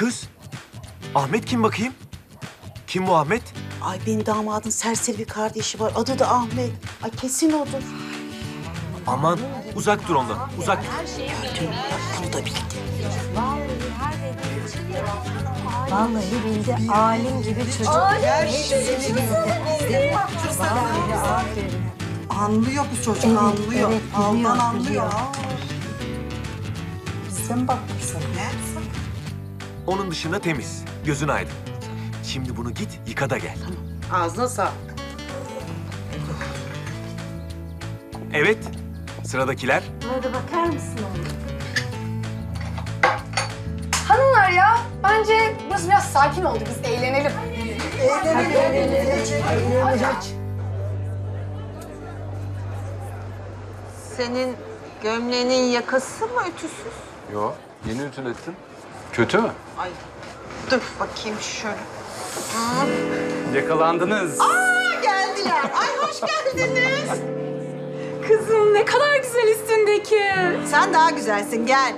kız. Ahmet kim bakayım? Kim bu Ahmet? Ay benim damadın serseri bir kardeşi var. Adı da Ahmet. Ay kesin odur. Aman uzak dur ondan. Uzak dur. Gördün mü? Bak bunu da bildi. Vallahi bildi alim gibi çocuk. Hepsini bildi. Vallahi aferin. Anlıyor bu çocuk, Evet, anlıyor. evet, Aldan biliyor, anlıyor. biliyor. Mi bakmışsın? Onun dışında temiz. Gözün aydın. Şimdi bunu git yıka da gel. Ağzına sağlık. Evet. Sıradakiler. Buna da bakar mısın oğlum? Hanımlar ya, bence burası biraz sakin oldu. Biz eğlenelim. Senin gömleğinin yakası mı ütüsüz? Yo, yeni ütülettim. Kötü mü? Ay dur bakayım şöyle. Yakalandınız. Geldiler. Ay hoş geldiniz. Kızım ne kadar güzel üstündeki. Sen daha güzelsin gel.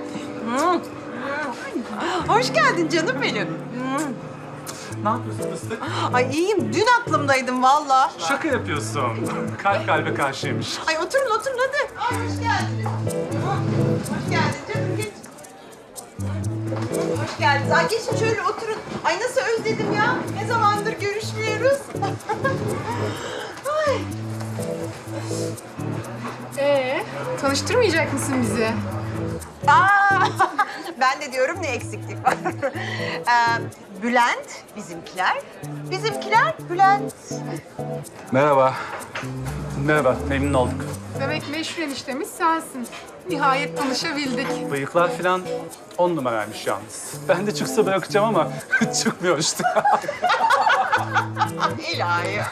Hoş geldin canım benim. Ne yapıyorsun fıstık? Ay iyiyim. Dün aklımdaydın valla. Şaka yapıyorsun. Kalp kalbe karşıymış. Ay oturun oturun hadi. Ay hoş geldiniz. Hoş geldin canım geç. Hoş geldiniz. Ay geçin şöyle oturun. Ay nasıl özledim ya. Ne zamandır görüşmüyoruz. Ay. Ee, tanıştırmayacak mısın bizi? Aa, ben de diyorum ne eksiklik var. Ee, Bülent bizimkiler. Bizimkiler Bülent. Merhaba. Merhaba, memnun olduk. Demek meşhur eniştemiz sensin. Nihayet tanışabildik. Bıyıklar falan on numaraymış yalnız. Ben de çıksa bırakacağım ama çıkmıyor işte. İlahi.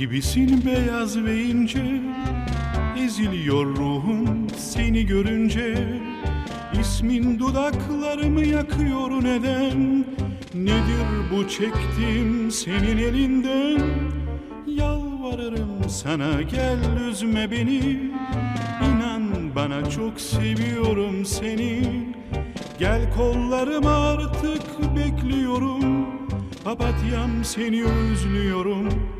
gibisin beyaz ve ince Eziliyor ruhum seni görünce. İsmin dudaklarımı yakıyor neden? Nedir bu çektiğim senin elinden? Yalvarırım sana gel üzme beni. İnan bana çok seviyorum seni. Gel kollarıma artık bekliyorum. Papatyam seni özlüyorum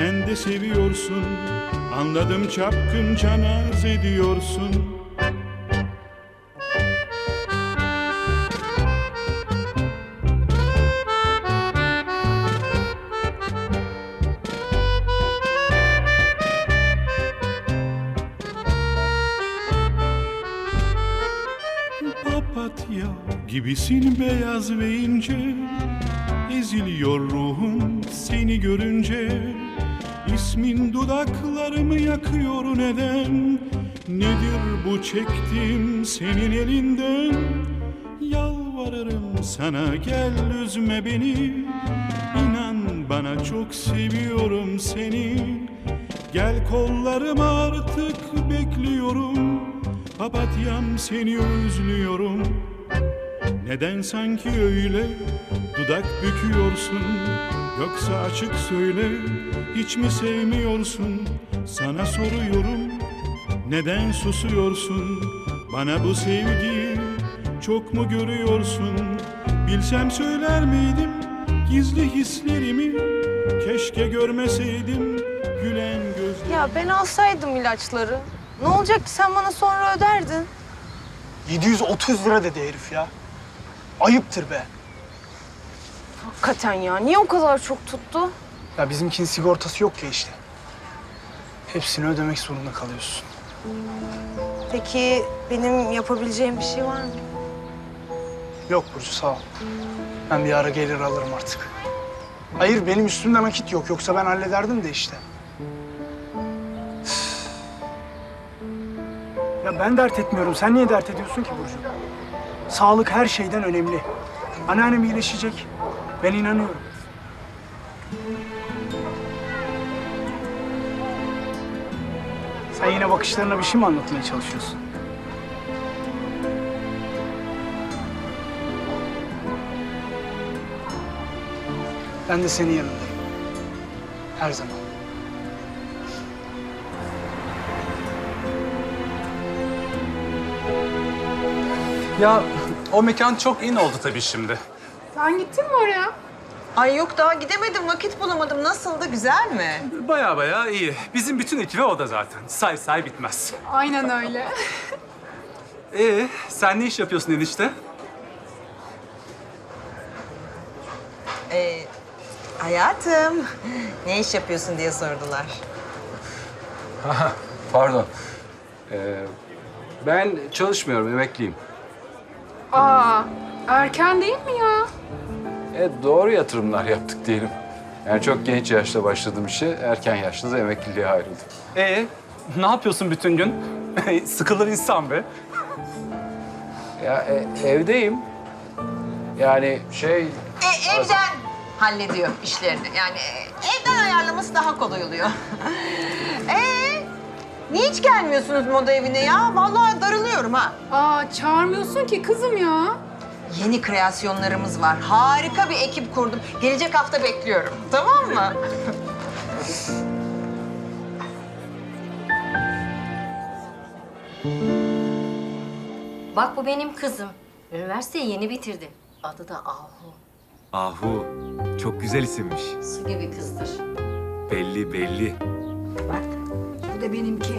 sen de seviyorsun. Anladım çapkınca naz ediyorsun. Papatya gibisin beyaz ve ince Eziliyor çektiğim senin elinden. Yalvarırım sana gel üzme beni. İnan bana çok seviyorum seni. Gel kollarıma artık bekliyorum. Papatyam seni özlüyorum. Neden sanki öyle dudak büküyorsun? Yoksa açık söyle hiç mi sevmiyorsun? Sana soruyorum neden susuyorsun Bana bu sevgiyi çok mu görüyorsun Bilsem söyler miydim gizli hislerimi Keşke görmeseydim gülen gözlerimi Ya ben alsaydım ilaçları. Ne olacak ki sen bana sonra öderdin. 730 lira dedi herif ya. Ayıptır be. Hakikaten ya niye o kadar çok tuttu? Ya bizimkinin sigortası yok ya işte. Hepsini ödemek zorunda kalıyorsun. Peki benim yapabileceğim bir şey var mı? Yok Burcu sağ ol. Ben bir ara gelir alırım artık. Hayır benim üstümde nakit yok. Yoksa ben hallederdim de işte. Ya ben dert etmiyorum. Sen niye dert ediyorsun ki Burcu? Sağlık her şeyden önemli. Anneannem iyileşecek. Ben inanıyorum. Bakışlarına bir şey mi anlatmaya çalışıyorsun? Ben de senin yanındayım. Her zaman. Ya o mekan çok in oldu tabii şimdi. Sen gittin mi oraya? Ay yok daha gidemedim vakit bulamadım. Nasıldı güzel mi? Baya baya iyi. Bizim bütün ekibi o da zaten. Say say bitmez. Aynen öyle. Ee, sen ne iş yapıyorsun enişte? Ee, hayatım ne iş yapıyorsun diye sordular. Pardon. Ee, ben çalışmıyorum, emekliyim. Aa, erken değil mi ya? E, doğru yatırımlar yaptık diyelim. Yani çok genç yaşta başladım işe, erken yaşta da emekliliğe ayrıldım. Ee, ne yapıyorsun bütün gün? Sıkılır insan be. Ya e, evdeyim. Yani şey... E, evden hallediyor işlerini. Yani e, evden ayarlaması daha kolay oluyor. ee, niye hiç gelmiyorsunuz moda evine ya? Vallahi darılıyorum ha. Aa, çağırmıyorsun ki kızım ya. Yeni kreasyonlarımız var. Harika bir ekip kurdum. Gelecek hafta bekliyorum. Tamam mı? Bak bu benim kızım. Üniversiteyi yeni bitirdi. Adı da Ahu. Ahu. Çok güzel isimmiş. Su gibi kızdır. Belli belli. Bak bu da benimki.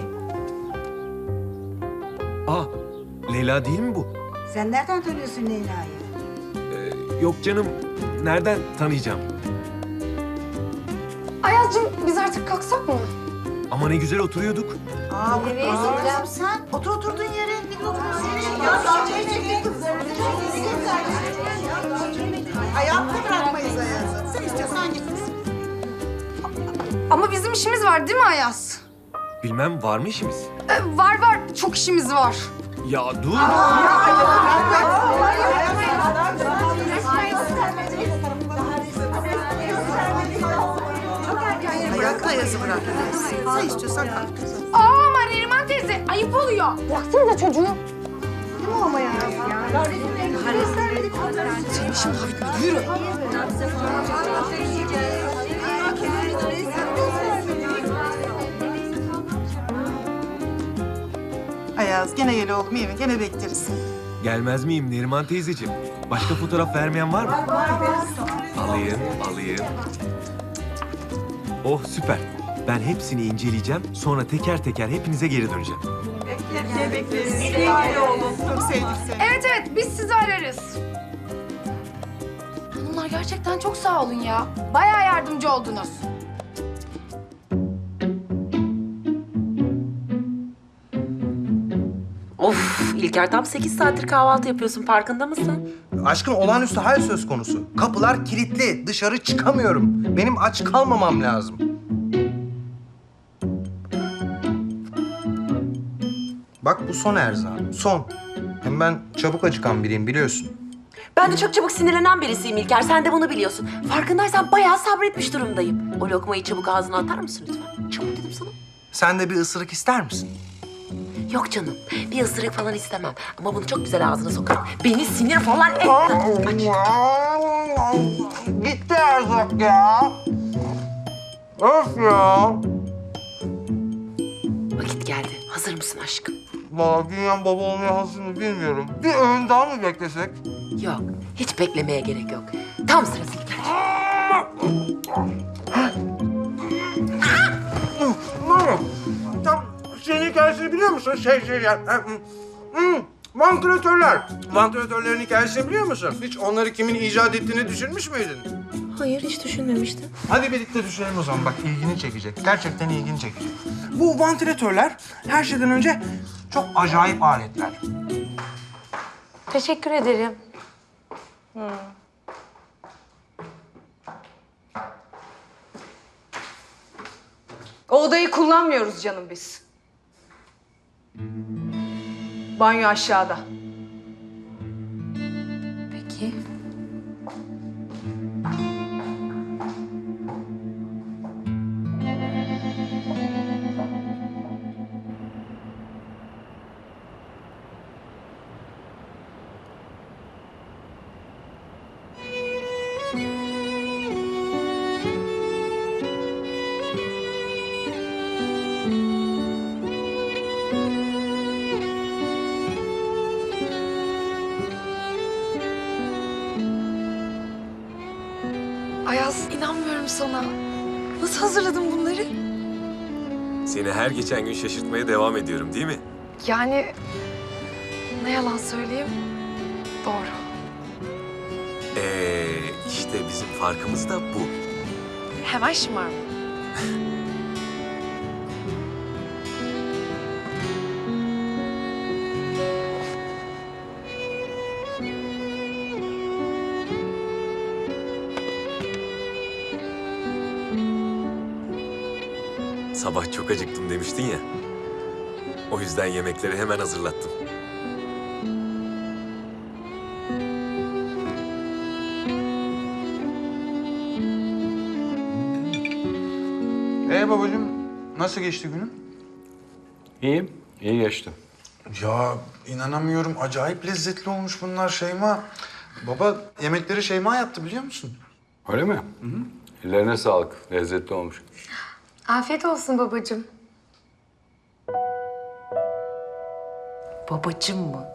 Aa, Leyla değil mi bu? Sen nereden tanıyorsun Leyla'yı? Yok canım. Nereden tanıyacağım? Ayaz'cığım biz artık kalksak mı? Ama ne güzel oturuyorduk. Aa, Evet, aa, sen otur oturduğun yere. Ayakta bırakmayız Ayaz'ı. Sen istiyorsan git. Ama bizim işimiz var değil mi Ayaz? Bilmem var mı işimiz? Ee, var var, çok işimiz var. Ya dur. Ayakta Ayaz'ı bırakmayız. Sen istiyorsan kalk. Aa ama Neriman teyze, ayıp oluyor. Bıraksanıza çocuğu. Ayaz gene gel oğlum iyi mi? Gene bekleriz. Gelmez miyim Neriman teyzeciğim? Başka fotoğraf vermeyen var mı? Alayım, alayım. Oh süper. Ben hepsini inceleyeceğim. Sonra teker teker hepinize geri döneceğim. Çok sevdik seni. Evet evet, biz sizi ararız. Hanımlar gerçekten çok sağ olun ya. Bayağı yardımcı oldunuz. İlker tam 8 saattir kahvaltı yapıyorsun farkında mısın? Aşkım olağanüstü hal söz konusu. Kapılar kilitli. Dışarı çıkamıyorum. Benim aç kalmamam lazım. Bak bu son erzağım. Son. Hem ben çabuk acıkan biriyim biliyorsun. Ben de çok çabuk sinirlenen birisiyim İlker. Sen de bunu biliyorsun. Farkındaysan bayağı sabretmiş durumdayım. O lokmayı çabuk ağzına atar mısın lütfen? Çabuk dedim sana. Sen de bir ısırık ister misin? Yok canım. Bir ısırık falan istemem. Ama bunu çok güzel ağzına sokarım. Beni sinir falan etme. Gitti erzak ya. Öf ya. Vakit geldi. Hazır mısın aşkım? Valla dünya baba olmaya hazır mı bilmiyorum. Bir öğün daha mı beklesek? Yok. Hiç beklemeye gerek yok. Tam sırası İlker. Hikayesini biliyor musun? Şey şey ya. Hmm, hmm, Vantilatörler. Vantilatörlerin hikayesini biliyor musun? Hiç onları kimin icat ettiğini düşünmüş müydün? Hayır hiç düşünmemiştim. Hadi birlikte düşünelim o zaman. Bak ilgini çekecek. Gerçekten ilgini çekecek. Bu vantilatörler her şeyden önce çok acayip aletler. Teşekkür ederim. O odayı kullanmıyoruz canım biz. Banyo aşağıda. Peki. İnanmıyorum sana. Nasıl hazırladın bunları? Seni her geçen gün şaşırtmaya devam ediyorum değil mi? Yani ne yalan söyleyeyim. Doğru. Ee, işte bizim farkımız da bu. Hemen şımarma. Sabah çok acıktım demiştin ya. O yüzden yemekleri hemen hazırlattım. Ee babacığım nasıl geçti günün? İyiyim, iyi geçti. Ya inanamıyorum acayip lezzetli olmuş bunlar Şeyma. Baba yemekleri Şeyma yaptı biliyor musun? Öyle mi? Hı hı. Ellerine sağlık, lezzetli olmuş. Afiyet olsun babacığım. Babacım mı?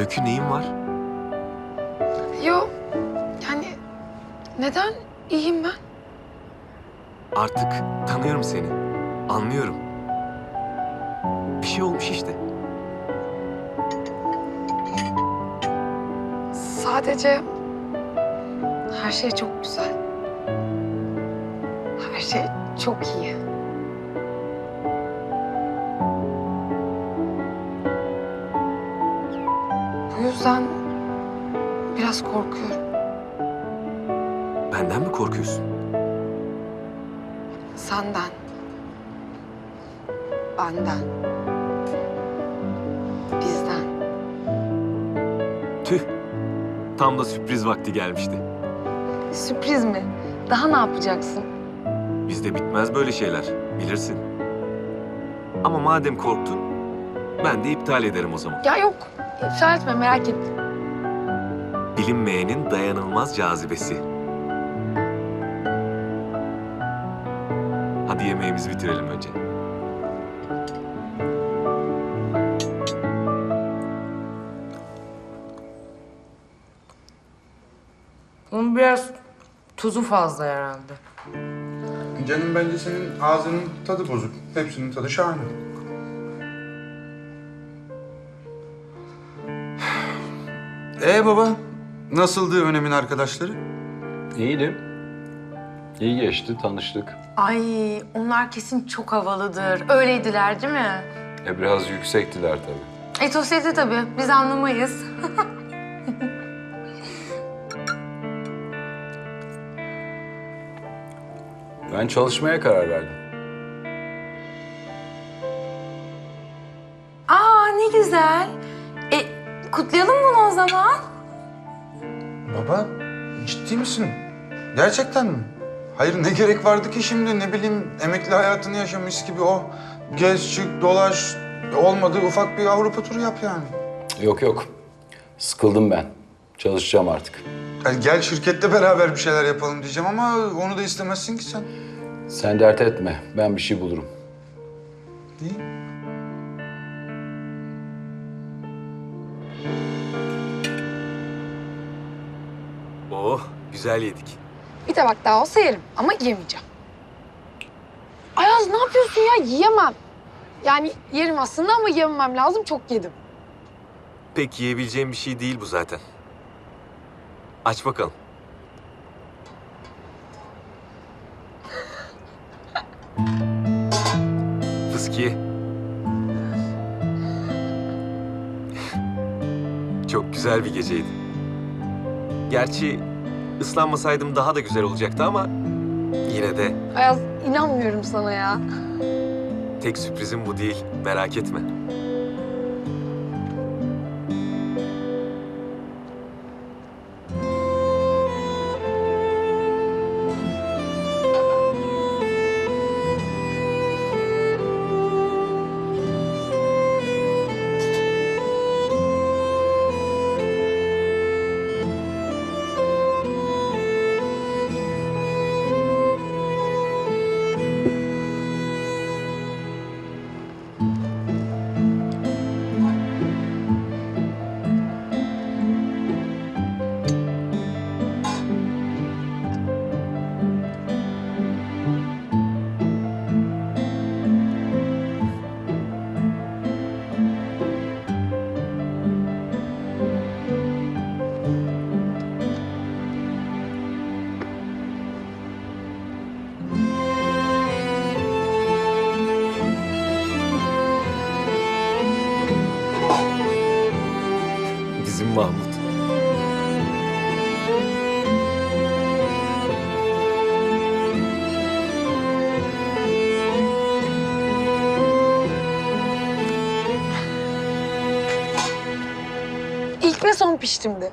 Öykü neyin var? Yo yani neden iyiyim ben? Artık tanıyorum seni. Anlıyorum. Bir şey olmuş işte. Sadece her şey çok güzel. Her şey çok iyi. Yüzden biraz korkuyorum. Benden mi korkuyorsun? Senden. Benden. Bizden. Tüh. Tam da sürpriz vakti gelmişti. Sürpriz mi? Daha ne yapacaksın? Bizde bitmez böyle şeyler. Bilirsin. Ama madem korktun, ben de iptal ederim o zaman. Ya yok. İptal etme merak ettim. Bilinmeyenin dayanılmaz cazibesi. Hadi yemeğimizi bitirelim önce. Bunun biraz tuzu fazla herhalde. Canım bence senin ağzının tadı bozuk. Hepsinin tadı şahane. Ee baba, nasıldı önemin arkadaşları? İyiydi. İyi geçti, tanıştık. Ay onlar kesin çok havalıdır. Öyleydiler değil mi? E biraz yüksektiler tabii. E sosyete tabii. Biz anlamayız. Ben çalışmaya karar verdim. Aa ne güzel. Kutlayalım bunu o zaman. Baba ciddi misin? Gerçekten mi? Hayır ne gerek vardı ki şimdi ne bileyim emekli hayatını yaşamış gibi o gez çık dolaş olmadı ufak bir Avrupa turu yap yani. Yok yok. Sıkıldım ben. Çalışacağım artık. Yani gel şirkette beraber bir şeyler yapalım diyeceğim ama onu da istemezsin ki sen. Sen dert etme. Ben bir şey bulurum. Değil. Oh, güzel yedik. Bir tabak daha olsa yerim ama yemeyeceğim. Ayaz ne yapıyorsun ya? Yiyemem. Yani yerim aslında ama yememem lazım. Çok yedim. Pek yiyebileceğim bir şey değil bu zaten. Aç bakalım. Fıskiye. Çok güzel bir geceydi. Gerçi ıslanmasaydım daha da güzel olacaktı ama yine de Ayaz inanmıyorum sana ya. tek sürprizim bu değil. Merak etme. Mahmut. İlk ve son piştimdi.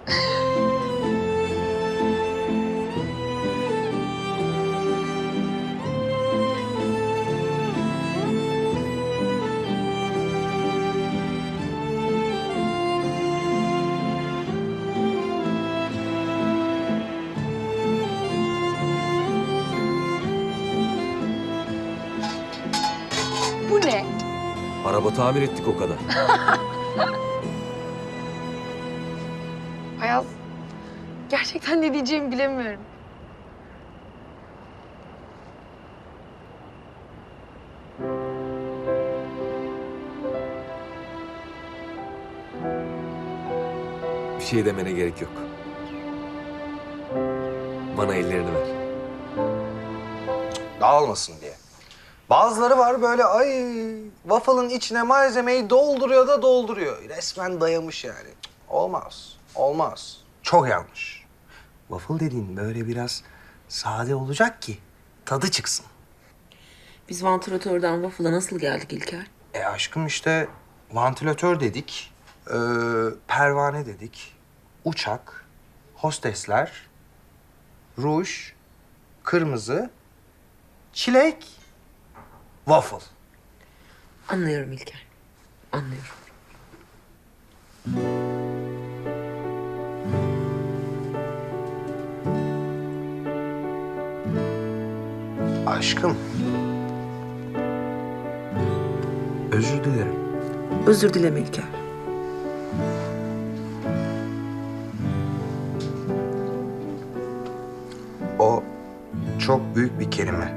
Araba tamir ettik o kadar. Ayaz gerçekten ne diyeceğimi bilemiyorum. Bir şey demene gerek yok. Bana ellerini ver. Dağılmasın diye. Bazıları var böyle ay waffle'ın içine malzemeyi dolduruyor da dolduruyor. Resmen dayamış yani. Olmaz. Olmaz. Çok yanlış. Waffle dediğin böyle biraz sade olacak ki tadı çıksın. Biz vantilatörden waffle'a nasıl geldik İlker? E aşkım işte vantilatör dedik, ee, pervane dedik, uçak, hostesler, ruj, kırmızı, çilek, waffle. Anlıyorum İlker. Anlıyorum. Aşkım. Özür dilerim. Özür dileme İlker. O çok büyük bir kelime.